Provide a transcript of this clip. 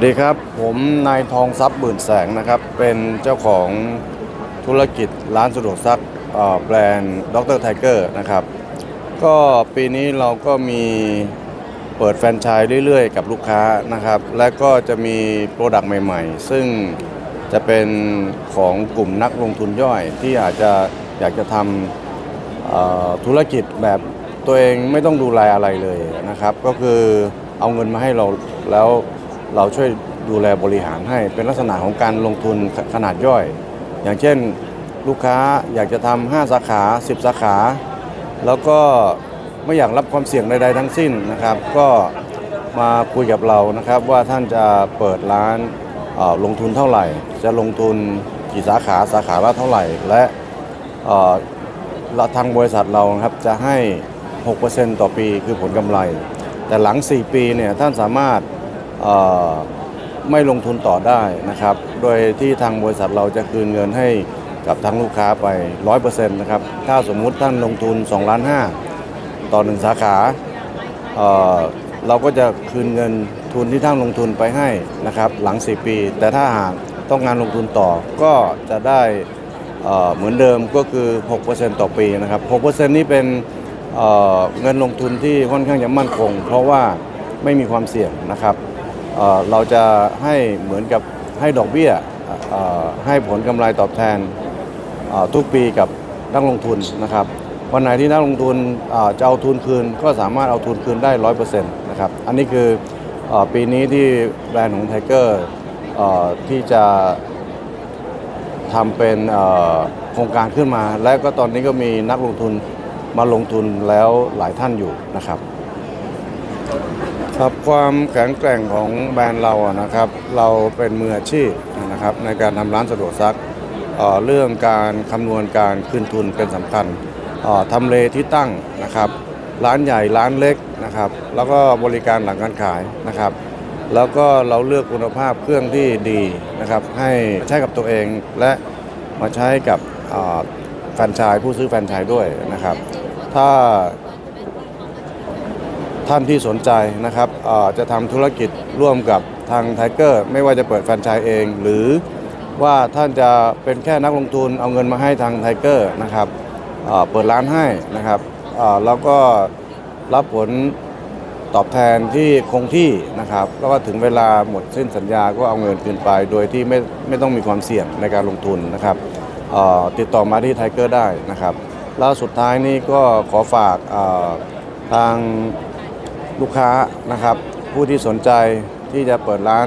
สวัสดีครับ ผมนายทองทรัพย์บื่นแสงนะครับ เป็นเจ้าของธุรกิจร้านสะดวกซักแบรนด์ดรไทเกอร์นะครับ ก็ปีนี้เราก็มีเปิดแฟรนไชส์เรื่อยๆ กับลูกค้านะครับ และก็จะมีโปรดักต์ใหม่ๆ ซึ่งจะเป็นของกลุ่มนักลงทุนย่อยที่อาจจะอยากจะทำธุรกิจแบบตัวเองไม่ต้องดูแลอะไรเลยนะครับ ก็คือเอาเงินมาให้เราแล้ว เราช่วยดูแลบริหารให้เป็นลักษณะของการลงทุนขนาดย่อย อย่างเช่นลูกค้าอยากจะทำ5สาขา 10 สาขา แล้วก็ไม่อยากรับความเสี่ยงใดๆทั้งสิ้นนะครับ ก็มาคุยกับเรานะครับว่าท่านจะเปิดร้านลงทุนเท่าไหร่ จะลงทุนกี่สาขาสาขาละเท่าไหร่ และทางบริษัทเรานะครับจะให้ 6%ต่อปีคือผลกำไร แต่หลัง 4 ปีเนี่ยท่านสามารถ ไม่ลงทุนต่อได้นะครับ โดยที่ทางบริษัทเราจะคืนเงินให้กับทางลูกค้าไป 100%นะครับ ถ้าสมมุติท่านลงทุน2ล้าน5ต่อ 1 สาขาเเราก็จะคืนเงินทุนที่ท่านลงทุนไปให้นะครับหลัง 4 ปี แต่ถ้าหากต้องการลงทุนต่อก็จะได้เเหมือนเดิมก็คือ 6%ต่อปีนะครับ6%นี้เป็นเเงินลงทุนที่ค่อนข้างจะมั่นคง เพราะว่าไม่มีความเสี่ยงนะครับ เเราจะให้เหมือนกับให้ดอกเบี้ยให้ผลกำไรตอบแทนทุกปีกับนักลงทุนนะครับ วันไหนที่นักลงทุนจะเอาทุนคืน ก็สามารถเอาทุนคืนได้ร้อยเปอร์เซ็นต์นะครับอันนี้คืออปีนี้ที่แบรนด์ของไทเกอร์ที่จะทำเป็นโครงการขึ้นมา และก็ตอนนี้ก็มีนักลงทุนมาลงทุนแล้วหลายท่านอยู่นะครับ ครับความแข็งแกร่งของแบรนด์เราอะนะครับ เราเป็นมืออาชีพนะครับในการทำร้านสะดวกซักเเรื่องการคำนวณการคืนทุนเป็นสำคัญทำเลที่ตั้งนะครับ ร้านใหญ่ร้านเล็กนะครับ แล้วก็บริการหลังการขายนะครับ แล้วก็เราเลือกคุณภาพเครื่องที่ดีนะครับ ให้ใช้กับตัวเองและมาใช้กับแฟนชส์ผู้ซื้อแฟนชส์ด้วยนะครับ ถ้า ท่านที่สนใจนะครับจะทำธุรกิจร่วมกับทางไทเกอร์ไม่ว่าจะเปิดแฟรนไชส์เอง หรือว่าท่านจะเป็นแค่นักลงทุนเอาเงินมาให้ทางไทเกอร์นะครับเปิดร้านให้นะครับแล้วก็รับผลตอบแทนที่คงที่นะครับ แล้วก็ถึงเวลาหมดสิ้นสัญญาก็เอาเงินคืนไป โดยที่ไม่ไม่ต้องมีความเสี่ยงในการลงทุนนะครับติดต่อมาที่ไทเกอร์ได้นะครับ แล้วสุดท้ายนี้ก็ขอฝากทาง ลูกค้านะครับ ผู้ที่สนใจที่จะเปิดร้าน